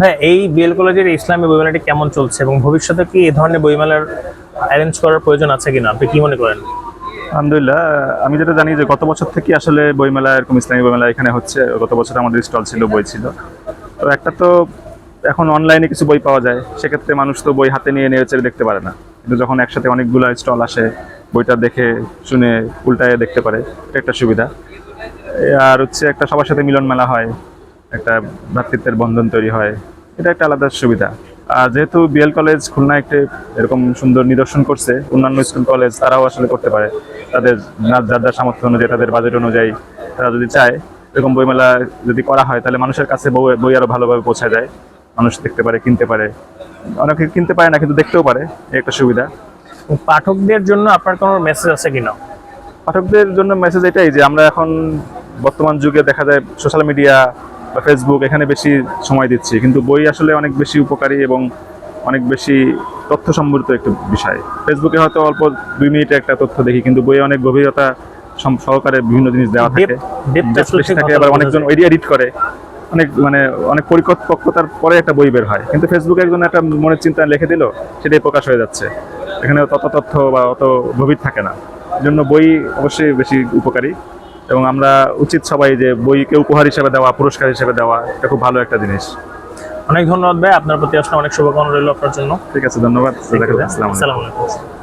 হ্যাঁ এই বিএল কলেজের ইসলামী বইমেলাটি কেমন চলছে এবং ভবিষ্যতে কি এই ধরনের বইমেলার অ্যারেঞ্জ করার প্রয়োজন আছে কিনা? আপনি কি মনে করেন? আলহামদুলিল্লাহ, আমি যেটা জানি যে গত বছর থেকে আসলে বইমেলা, এরকম ইসলামী বইমেলা এখানে হচ্ছে। গত বছর আমাদের স্টল ছিল, বই ছিল। তো একটা তো এখন অনলাইনে কিছু বই পাওয়া যায়। সেক্ষেত্রে মানুষ তো বই হাতে নিয়ে, নেড়ে চেড়ে দেখতে পারে না। কিন্তু যখন একসাথে অনেকগুলো স্টল আসে, বইটা দেখে, শুনে, উল্টায় দেখতে পারে, এটা একটা সুবিধা। আর হচ্ছে একটা সবার সাথে মিলন মেলা হয়। একটা ভ্রাতৃত্বের বন্ধন তৈরি হয় এটা একটা আলাদা সুবিধা। আর যেহেতু বিএল কলেজ খুলনা একটি এরকম সুন্দর নিদর্শন করছে অন্যান্য স্কুল কলেজ তারাও আসলে করতে পারে। তাদের যার যার সামর্থ্য অনুযায়ী তাদের বাজেট অনুযায়ী তারা যদি চায় এরকম বইমেলা যদি করা হয় তাহলে মানুষের কাছে বই বই আরও ভালোভাবে পৌঁছা যায় মানুষ দেখতে পারে কিনতে পারে। অনেকে কিনতে পারে না কিন্তু দেখতেও পারে এই একটা সুবিধা। পাঠকদের জন্য আপনার কোনো মেসেজ আছে কিনা? পাঠকদের জন্য মেসেজ এটাই যে আমরা এখন বর্তমান যুগে দেখা যায় সোশ্যাল মিডিয়া বা ফেসবুক এখানে বেশি সময় দিচ্ছি। কিন্তু বই আসলে অনেক বেশি উপকারী এবং অনেক বেশি তথ্য সমৃদ্ধ একটা বিষয়। ফেসবুকে হয়তো অল্প দুই মিনিটে একটা তথ্য দেখি কিন্তু বইয়ে অনেক গভীরতা সহকারে বিভিন্ন জিনিস দেওয়া থাকে। থাকে আবার অনেকজন যায়। এডিট করে। অনেক মানে অনেক পরিপক্কতার পরে একটা বই বের হয়। কিন্তু ফেসবুকে একজন একটা মনের চিন্তা লিখে দিল সেটাই প্রকাশ হয়ে যাচ্ছে। এখানে তত তথ্য বা অত গভীর থাকে না। এই জন্য বই অবশ্যই বেশি উপকারী। এবং আমরা উচিত সবাই যে বইকে উপহার হিসেবে দেওয়া পুরস্কার হিসেবে দেওয়া এটা খুব ভালো একটা জিনিস। অনেক ধন্যবাদ ভাই আপনার প্রতি আসলে অনেক শুভকামনা রইল আপনার জন্য। ঠিক আছে ধন্যবাদ। আসসালামু আলাইকুম।